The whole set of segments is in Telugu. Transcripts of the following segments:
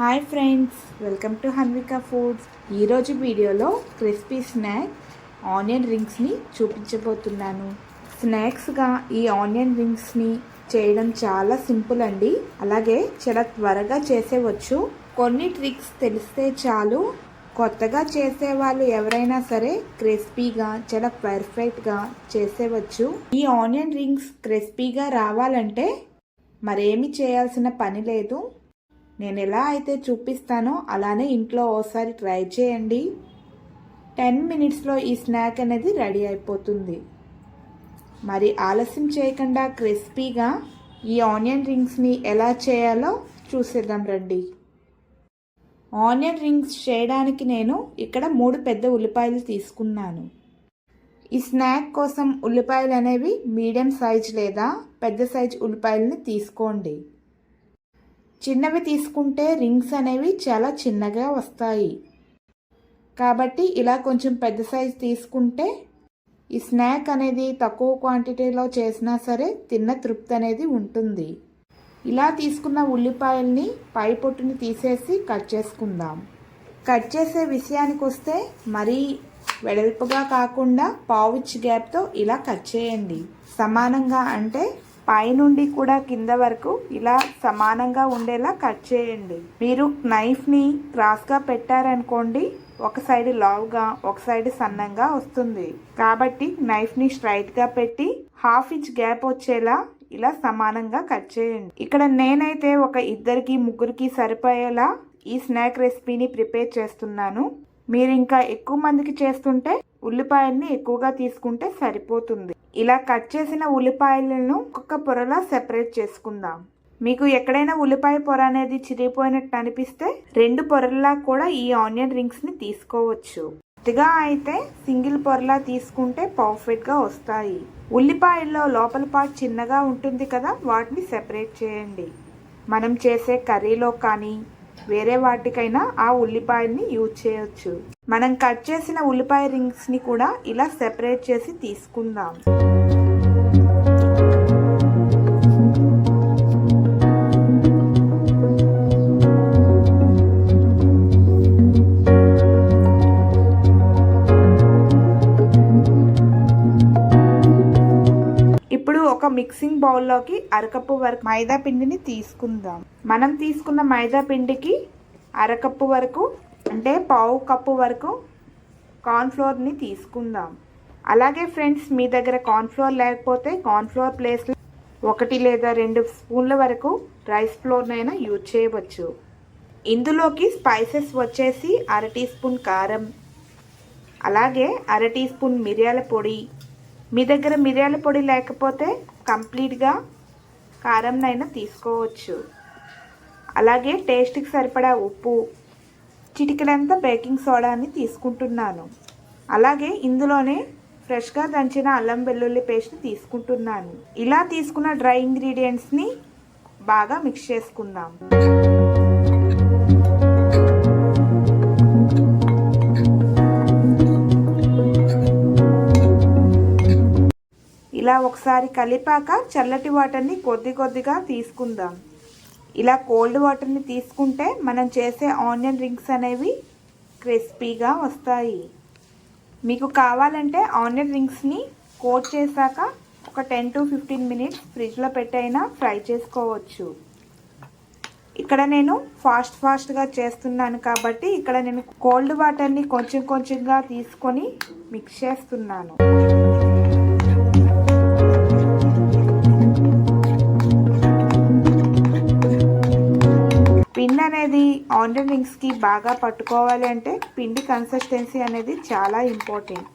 Hi friends welcome to Hanvika foods. ఈరోజు వీడియోలో క్రిస్పీ స్నాక్ ఆనియన్ రింగ్స్ని చూపించబోతున్నాను. స్నాక్స్గా ఈ ఆనియన్ రింగ్స్ని చేయడం చాలా సింపుల్ అండి. అలాగే చాలా త్వరగా చేసేవచ్చు. కొన్ని ట్రిక్స్ తెలిస్తే చాలు. కొత్తగా చేసే వాళ్ళు ఎవరైనా సరే క్రిస్పీగా చాలా పర్ఫెక్ట్గా చేసేవచ్చు. ఈ ఆనియన్ రింగ్స్ క్రిస్పీగా రావాలంటే మరేమి చేయాల్సిన పని లేదు. నేను ఎలా అయితే చూపిస్తానో అలానే ఇంట్లో ఓసారి ట్రై చేయండి. టెన్ మినిట్స్లో ఈ స్నాక్ అనేది రెడీ అయిపోతుంది. మరి ఆలస్యం చేయకుండా క్రిస్పీగా ఈ ఆనియన్ రింగ్స్ని ఎలా చేయాలో చూసేద్దాం రండి. ఆనియన్ రింగ్స్ చేయడానికి నేను ఇక్కడ మూడు పెద్ద ఉల్లిపాయలు తీసుకున్నాను. ఈ స్నాక్ కోసం ఉల్లిపాయలు అనేవి మీడియం సైజ్ లేదా పెద్ద సైజ్ ఉల్లిపాయలని తీసుకోండి. చిన్నవి తీసుకుంటే రింగ్స్ అనేవి చాలా చిన్నగా వస్తాయి. కాబట్టి ఇలా కొంచెం పెద్ద సైజ్ తీసుకుంటే ఈ స్నాక్ అనేది తక్కువ క్వాంటిటీలో చేసినా సరే తిన్న తృప్తి అనేది ఉంటుంది. ఇలా తీసుకున్న ఉల్లిపాయల్ని పై పొట్టుని తీసేసి కట్ చేసుకుందాం. కట్ చేసే విషయానికి వస్తే మరీ వెడల్పుగా కాకుండా పావుచ్ గ్యాప్తో ఇలా కట్ చేయండి. సమానంగా అంటే పైనుండి కూడా కింద వరకు ఇలా సమానంగా ఉండేలా కట్ చేయండి. మీరు నైఫ్ని క్రాస్గా పెట్టారనుకోండి ఒక సైడ్ లావుగా ఒక సైడ్ సన్నంగా వస్తుంది. కాబట్టి నైఫ్ని స్ట్రైట్గా పెట్టి హాఫ్ ఇంచ్ గ్యాప్ వచ్చేలా ఇలా సమానంగా కట్ చేయండి. ఇక్కడ నేనైతే ఒక ఇద్దరికి ముగ్గురికి సరిపోయేలా ఈ స్నాక్ రెసిపీని ప్రిపేర్ చేస్తున్నాను. మీరు ఇంకా ఎక్కువ మందికి చేస్తుంటే ఉల్లిపాయల్ని ఎక్కువగా తీసుకుంటే సరిపోతుంది. ఇలా కట్ చేసిన ఉల్లిపాయలను ఒక్కొక్క పొరలా సెపరేట్ చేసుకుందాం. మీకు ఎక్కడైనా ఉల్లిపాయ పొర అనేది చిరిగిపోయినట్టు అనిపిస్తే రెండు పొరల్లా కూడా ఈ ఆనియన్ రింగ్స్ని తీసుకోవచ్చు. కొద్దిగా అయితే సింగిల్ పొరలా తీసుకుంటే పర్ఫెక్ట్గా వస్తాయి. ఉల్లిపాయల్లో లోపల పార్ట్ చిన్నగా ఉంటుంది కదా వాటిని సెపరేట్ చేయండి. మనం చేసే కర్రీలో కానీ వేరే వాటికైనా ఆ ఉల్లిపాయల్ని యూజ్ చేయొచ్చు. మనం కట్ చేసిన ఉల్లిపాయ రింగ్స్ని కూడా ఇలా సెపరేట్ చేసి తీసుకుందాం. మిక్సింగ్ బౌల్లోకి అరకప్పు వరకు మైదా పిండిని తీసుకుందాం. మనం తీసుకున్న మైదా పిండికి అరకప్పు వరకు అంటే పావు కప్పు వరకు కార్న్ఫ్లోర్ని తీసుకుందాం. అలాగే ఫ్రెండ్స్ మీ దగ్గర కార్న్ఫ్లోర్ లేకపోతే కార్న్ఫ్లోర్ ప్లేస్లో ఒకటి లేదా రెండు స్పూన్ల వరకు రైస్ ఫ్లోర్నైనా యూజ్ చేయవచ్చు. ఇందులోకి స్పైసెస్ వచ్చేసి అర టీ స్పూన్ కారం అలాగే అర టీ స్పూన్ మిరియాల పొడి మీ దగ్గర మిరియాల పొడి లేకపోతే కంప్లీట్గా కారంనైనా తీసుకోవచ్చు. అలాగే టేస్ట్కి సరిపడా ఉప్పు చిటికలంతా బేకింగ్ సోడాని తీసుకుంటున్నాను. అలాగే ఇందులోనే ఫ్రెష్గా దంచిన అల్లం వెల్లుల్లి పేస్ట్ని తీసుకుంటున్నాను. ఇలా తీసుకున్న డ్రై ఇంగ్రీడియంట్స్ని బాగా మిక్స్ చేసుకుందాం. ఇలా ఒకసారి కలిపాక చల్లటి వాటర్ని కొద్ది కొద్దిగా తీసుకుందాం. ఇలా కోల్డ్ వాటర్ని తీసుకుంటే మనం చేసే ఆనియన్ రింగ్స్ అనేవి క్రిస్పీగా వస్తాయి. మీకు కావాలంటే ఆనియన్ రింగ్స్ని కోట్ చేశాక ఒక టెన్ టు ఫిఫ్టీన్ మినిట్స్ ఫ్రిడ్జ్లో పెట్టైనా ఫ్రై చేసుకోవచ్చు. ఇక్కడ నేను ఫాస్ట్ ఫాస్ట్గా చేస్తున్నాను కాబట్టి ఇక్కడ నేను కోల్డ్ వాటర్ని కొంచెం కొంచెంగా తీసుకొని మిక్స్ చేస్తున్నాను. పిండి అనేది ఆనియన్ రింగ్స్కి బాగా పట్టుకోవాలి అంటే పిండి కన్సిస్టెన్సీ అనేది చాలా ఇంపార్టెంట్.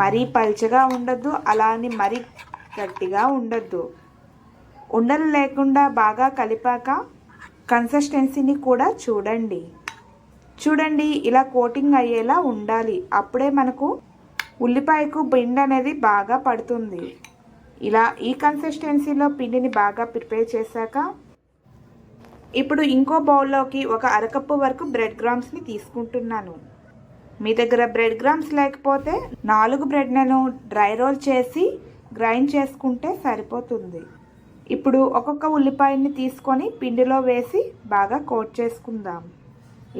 మరీ పల్చగా ఉండొద్దు అలా అని మరీ గట్టిగా ఉండొద్దు. ఉండలు లేకుండా బాగా కలిపాక కన్సిస్టెన్సీని కూడా చూడండి. చూడండి ఇలా కోటింగ్ అయ్యేలా ఉండాలి. అప్పుడే మనకు ఉల్లిపాయకు పిండి అనేది బాగా పడుతుంది. ఇలా ఈ కన్సిస్టెన్సీలో పిండిని బాగా ప్రిపేర్ చేశాక ఇప్పుడు ఇంకో బౌల్లోకి ఒక అరకప్పు వరకు బ్రెడ్ గ్రామ్స్ని తీసుకుంటున్నాను. మీ దగ్గర బ్రెడ్ గ్రామ్స్ లేకపోతే నాలుగు బ్రెడ్లను డ్రై రోల్ చేసి గ్రైండ్ చేసుకుంటే సరిపోతుంది. ఇప్పుడు ఒక్కొక్క ఉల్లిపాయని తీసుకొని పిండిలో వేసి బాగా కోట్ చేసుకుందాం.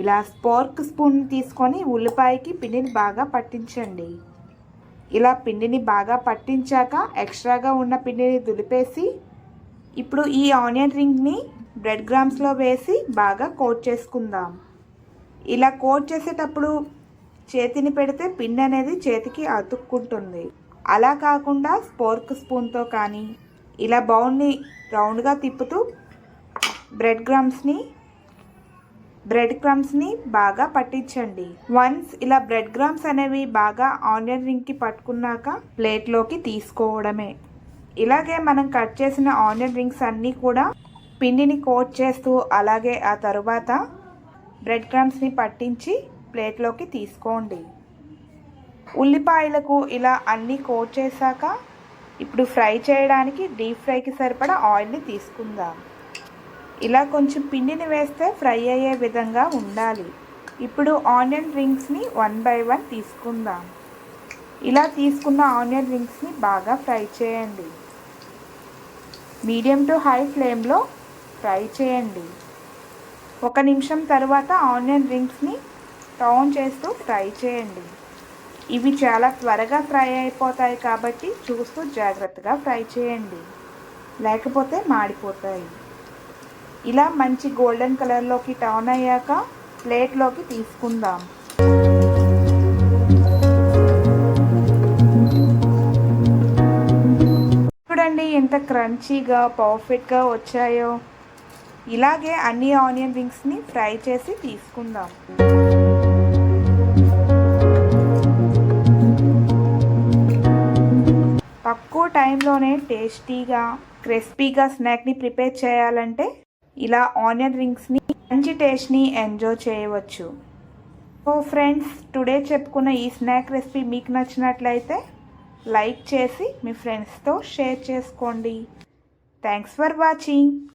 ఇలా స్పోర్క్ స్పూన్ తీసుకొని ఉల్లిపాయకి పిండిని బాగా పట్టించండి. ఇలా పిండిని బాగా పట్టించాక ఎక్స్ట్రాగా ఉన్న పిండిని దులిపేసి ఇప్పుడు ఈ ఆనియన్ రింగ్ని బ్రెడ్ గ్రామ్స్లో వేసి బాగా కోట్ చేసుకుందాం. ఇలా కోట్ చేసేటప్పుడు చేతిని పెడితే పిండి అనేది చేతికి అతుక్కుంటుంది. అలా కాకుండా స్పోర్క్ స్పూన్తో కానీ ఇలా బౌల్ని రౌండ్గా తిప్పుతూ బ్రెడ్ క్రమ్స్ని బ్రెడ్ క్రమ్స్ని బాగా పట్టించండి. వన్స్ ఇలా బ్రెడ్ క్రమ్స్ అనేవి బాగా ఆనియన్ రింగ్కి పట్టుకున్నాక ప్లేట్లోకి తీసుకోవడమే. ఇలాగే మనం కట్ చేసిన ఆనియన్ రింగ్స్ అన్నీ కూడా పిండిని కోట్ చేస్తూ అలాగే ఆ తరువాత బ్రెడ్ క్రమ్స్ని పట్టించి ప్లేట్లోకి తీసుకోండి. ఉల్లిపాయలకు ఇలా అన్నీ కోట్ చేశాక ఇప్పుడు ఫ్రై చేయడానికి డీప్ ఫ్రైకి సరిపడా ఆయిల్ని తీసుకుందాం. ఇలా కొంచెం పిండిని వేస్తే ఫ్రై అయ్యే విధంగా ఉండాలి. ఇప్పుడు ఆనియన్ రింగ్స్ని వన్ బై వన్ తీసుకుందాం. ఇలా తీసుకున్న ఆనియన్ రింగ్స్ని బాగా ఫ్రై చేయండి. మీడియం టు హై ఫ్లేమ్లో ఫ్రై చేయండి. ఒక నిమిషం తర్వాత ఆనియన్ రింగ్స్ని టౌన్ చేస్తూ ఫ్రై చేయండి. ఇవి చాలా త్వరగా ఫ్రై అయిపోతాయి కాబట్టి చూస్తూ జాగ్రత్తగా ఫ్రై చేయండి. లేకపోతే మాడిపోతాయి. ఇలా మంచి గోల్డెన్ కలర్లోకి టౌన్ అయ్యాక ప్లేట్లోకి తీసుకుందాం. చూడండి ఎంత క్రంచీగా పర్ఫెక్ట్గా వచ్చాయో. ఇలాగే అన్ని ఆనియన్ రింగ్స్ని ఫ్రై చేసి తీసుకుందాం. తక్కువ టైంలోనే టేస్టీగా క్రిస్పీగా స్నాక్ని ప్రిపేర్ చేయాలంటే ఇలా ఆనియన్ రింగ్స్ని మంచి టేస్ట్ని ఎంజాయ్ చేయవచ్చు. సో ఫ్రెండ్స్ టుడే చెప్పుకున్న ఈ స్నాక్ రెసిపీ మీకు నచ్చినట్లయితే లైక్ చేసి మీ ఫ్రెండ్స్తో షేర్ చేసుకోండి. Thanks for watching.